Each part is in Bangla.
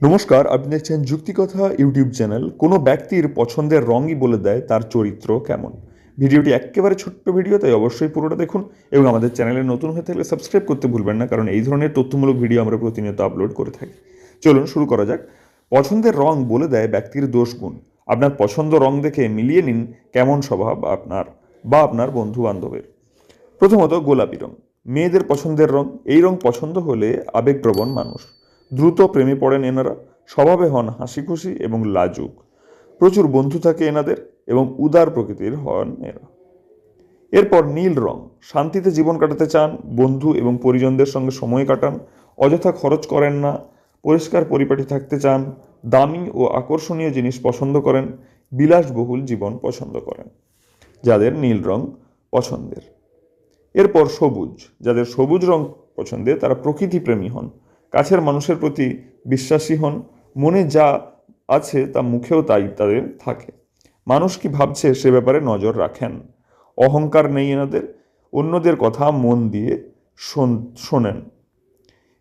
নমস্কার, আপনি দেখছেন যুক্তিকথা ইউটিউব চ্যানেল। কোনো ব্যক্তির পছন্দের রঙই বলে দেয় তার চরিত্র কেমন। ভিডিওটি একেবারে ছোট্ট ভিডিও, তাই অবশ্যই পুরোটা দেখুন এবং আমাদের চ্যানেলে নতুন হয়ে থাকলে সাবস্ক্রাইব করতে ভুলবেন না, কারণ এই ধরনের তথ্যমূলক ভিডিও আমরা প্রতিনিয়ত আপলোড করে থাকি। চলুন শুরু করা যাক। পছন্দের রং বলে দেয় ব্যক্তির দোষ গুণ। আপনার পছন্দ রং দেখে মিলিয়ে নিন কেমন স্বভাব আপনার বা আপনার বন্ধু বান্ধবের প্রথমত গোলাপি রং। মেয়েদের পছন্দের রং। এই রং পছন্দ হলে আবেগপ্রবণ মানুষ। দ্রুত প্রেমে পড়েন এনারা, স্বভাবে হন হাসি খুশি এবং লাজুক। প্রচুর বন্ধু থাকে এনাদের এবং উদার প্রকৃতির হন এরা। এরপর নীল রং, শান্তিতে জীবন কাটাতে চান, বন্ধু এবং পরিজনদের সঙ্গে সময় কাটান, অযথা খরচ করেন না, পরিষ্কার পরিপাটি থাকতে চান, দামি ও আকর্ষণীয় জিনিস পছন্দ করেন, বিলাসবহুল জীবন পছন্দ করেন, যাদের নীল রং পছন্দের। এরপর সবুজ, যাদের সবুজ রং পছন্দের, তারা প্রকৃতিপ্রেমী হন কাছের মানুষের প্রতি বিশ্বাসী হন। মনে যা আছে তা মুখেও তাই তাদের থাকে। মানুষ কি ভাবছে সে ব্যাপারে নজর রাখেন? অহংকার নেই এনাদের, অন্যদের কথা মন দিয়ে শোন- শোনেন।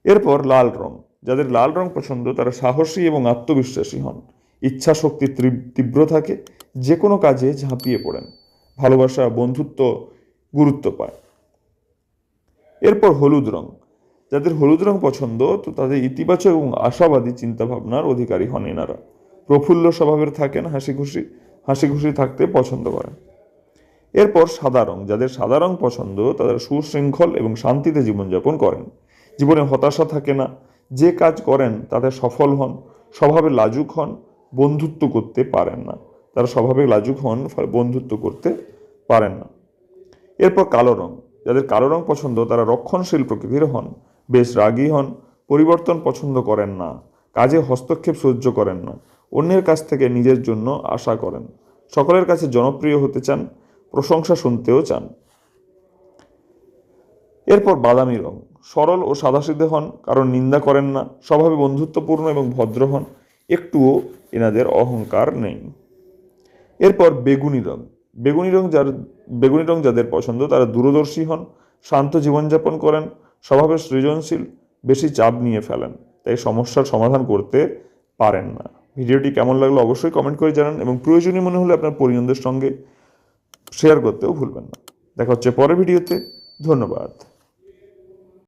এরপর লাল রং। যাদের লাল রং পছন্দ, তারা সাহসী এবং আত্মবিশ্বাসী হন। ইচ্ছা শক্তি তীব্র থাকে যে কোনো কাজে ঝাঁপিয়ে পড়েন। ভালোবাসা, বন্ধুত্ব গুরুত্ব পায়। এরপর হলুদ রং। যাদের হলুদ রং পছন্দ, তো তাদের ইতিবাচক এবং আশাবাদী চিন্তাভাবনার অধিকারী হন এনারা। প্রফুল্ল স্বভাবের থাকেন হাসি খুশি হাসি খুশি থাকতে পছন্দ করেন। এরপর সাদা রং। যাদের সাদা রং পছন্দ তারা সুশৃঙ্খল এবং শান্তিতে জীবনযাপন করেন। জীবনে হতাশা থাকে না। যে কাজ করেন, তাতে সফল হন, স্বভাবে লাজুক হন, বন্ধুত্ব করতে পারেন না। তারা স্বভাবে লাজুক হন, ফলে বন্ধুত্ব করতে পারেন না। এরপর কালো রং। যাদের কালো রং পছন্দ, তারা রক্ষণশীল প্রকৃতির হন। বেশ রাগী হন, পরিবর্তন পছন্দ করেন না, কাজে হস্তক্ষেপ সহ্য করেন না, অন্যের কাছ থেকে নিজের জন্য আশা করেন, সকলের কাছে জনপ্রিয় হতে চান, প্রশংসা শুনতেও চান। এরপর বাদামি রং, সরল ও সাদাসিধে হন, কারণ নিন্দা করেন না, স্বভাবে বন্ধুত্বপূর্ণ এবং ভদ্র হন, একটুও এনাদের অহংকার নেই। এরপর বেগুনি রং বেগুনি রং যার, বেগুনি রং যাদের পছন্দ, তারা দূরদর্শী হন, শান্ত জীবনযাপন করেন স্বভাবে সৃজনশীল, বেশি চাপ নিয়ে ফেলেন। তাই সমস্যার সমাধান করতে পারেন না। ভিডিওটি কেমন লাগল অবশ্যই কমেন্ট করে জানান এবং প্রয়োজনীয় মনে হলে আপনার পরিজনদের সঙ্গে শেয়ার করতেও ভুলবেন না। দেখা হচ্ছে পরের ভিডিওতে। ধন্যবাদ।